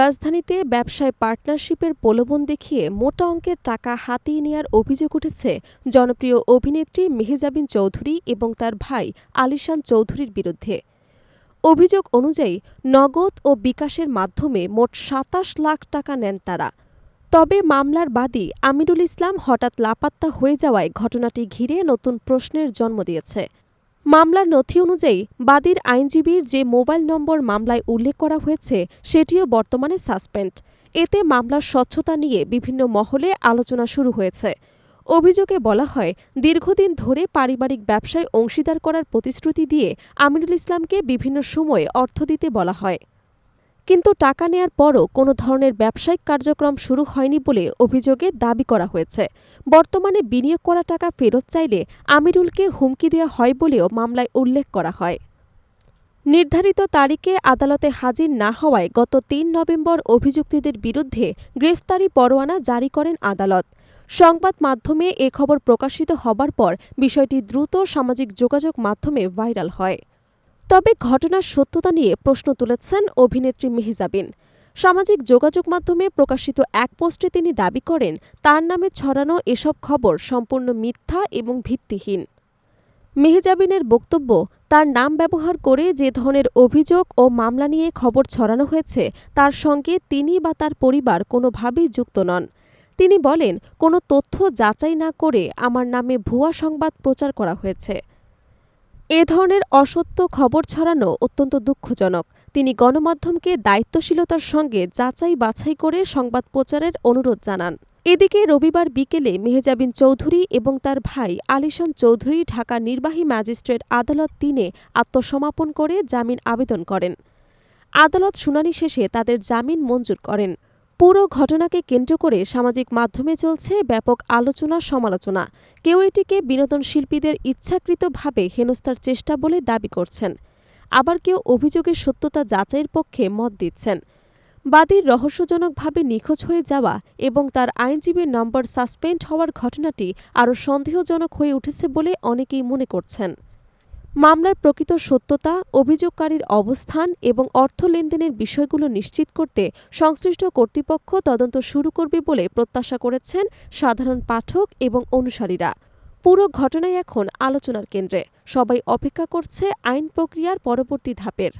রাজধানীতে ব্যবসায় পার্টনারশিপের প্রলোভন দেখিয়ে মোটা অঙ্কের টাকা হাতিয়ে নেওয়ার অভিযোগ উঠেছে জনপ্রিয় অভিনেত্রী মেহেজাবিন চৌধুরী এবং তার ভাই আলিশান চৌধুরীর বিরুদ্ধে। অভিযোগ অনুযায়ী নগদ ও বিকাশের মাধ্যমে মোট সাতাশ লাখ টাকা নেন তারা। তবে মামলার বাদী আমিরুল ইসলাম হঠাৎ লাপাত্তা হয়ে যাওয়ায় ঘটনাটি ঘিরে নতুন প্রশ্নের জন্ম দিয়েছে। মামলার নথি অনুযায়ী বাদীর আইনজীবীর যে মোবাইল নম্বর মামলায় উল্লেখ করা হয়েছে, সেটিও বর্তমানে সাসপেন্ড। এতে মামলার স্বচ্ছতা নিয়ে বিভিন্ন মহলে আলোচনা শুরু হয়েছে। অভিযোগে বলা হয়, দীর্ঘদিন ধরে পারিবারিক ব্যবসায় অংশীদার করার প্রতিশ্রুতি দিয়ে আমিরুল ইসলামকে বিভিন্ন সময়ে অর্থ দিতে বলা হয়। কিন্তু টাকা নেয়ার পরও কোনো ধরনের ব্যবসায়িক কার্যক্রম শুরু হয়নি বলে অভিযোগে দাবি করা হয়েছে। বর্তমানে বিনিয়োগ করা টাকা ফেরত চাইলে আমিরুলকে হুমকি দেওয়া হয় বলেও মামলায় উল্লেখ করা হয়। নির্ধারিত তারিখে আদালতে হাজির না হওয়ায় গত তিন নভেম্বর অভিযুক্তদের বিরুদ্ধে গ্রেফতারি পরোয়ানা জারি করেন আদালত। সংবাদ মাধ্যমে এ খবর প্রকাশিত হবার পর বিষয়টি দ্রুত সামাজিক যোগাযোগ মাধ্যমে ভাইরাল হয়। তবে ঘটনার সত্যতা নিয়ে প্রশ্ন তুলেছেন অভিনেত্রী মেহজাবিন। সামাজিক যোগাযোগ মাধ্যমে প্রকাশিত এক পোস্টে তিনি দাবি করেন, তার নামে ছড়ানো এসব খবর সম্পূর্ণ মিথ্যা এবং ভিত্তিহীন। মেহজাবিনের বক্তব্য, তার নাম ব্যবহার করে যে ধরনের অভিযোগ ও মামলা নিয়ে খবর ছড়ানো হয়েছে, তার সঙ্গে তিনি বা তার পরিবার কোনোভাবেই যুক্ত নন। তিনি বলেন, কোনো তথ্য যাচাই না করে আমার নামে ভুয়া সংবাদ প্রচার করা হয়েছে। এ ধরনের অসত্য খবর ছড়ানো অত্যন্ত দুঃখজনক। তিনি গণমাধ্যমকে দায়িত্বশীলতার সঙ্গে যাচাই বাছাই করে সংবাদ প্রচারের অনুরোধ জানান। এদিকে রবিবার বিকেলে মেহেজাবিন চৌধুরী এবং তার ভাই আলিশান চৌধুরী ঢাকা নির্বাহী ম্যাজিস্ট্রেট আদালত তিনে আত্মসমর্পণ করে জামিন আবেদন করেন। আদালত শুনানি শেষে তাদের জামিন মঞ্জুর করেন। পুরো ঘটনাকে কেন্দ্র করে সামাজিক মাধ্যমে চলছে ব্যাপক আলোচনা সমালোচনা। কেউ এটিকে বিনোদন শিল্পীদের ইচ্ছাকৃতভাবে হেনস্থার চেষ্টা বলে দাবি করছেন। আবার কেউ অভিযোগের সত্যতা যাচাইয়ের পক্ষে মত দিচ্ছেন। বাদীর রহস্যজনকভাবে নিখোঁজ হয়ে যাওয়া এবং তার আইনজীবীর নম্বর সাসপেন্ড হওয়ার ঘটনাটি আরও সন্দেহজনক হয়ে উঠেছে বলে অনেকেই মনে করছেন। মামলার প্রকৃত সত্যতা, অভিযোগকারীর অবস্থান এবং অর্থ লেনদেনের বিষয়গুলো নিশ্চিত করতে সংশ্লিষ্ট কর্তৃপক্ষ তদন্ত শুরু করবে বলে প্রত্যাশা করেছেন সাধারণ পাঠক এবং অনুসারীরা। পুরো ঘটনায় এখন আলোচনার কেন্দ্রে। সবাই অপেক্ষা করছে আইন প্রক্রিয়ার পরবর্তী ধাপের।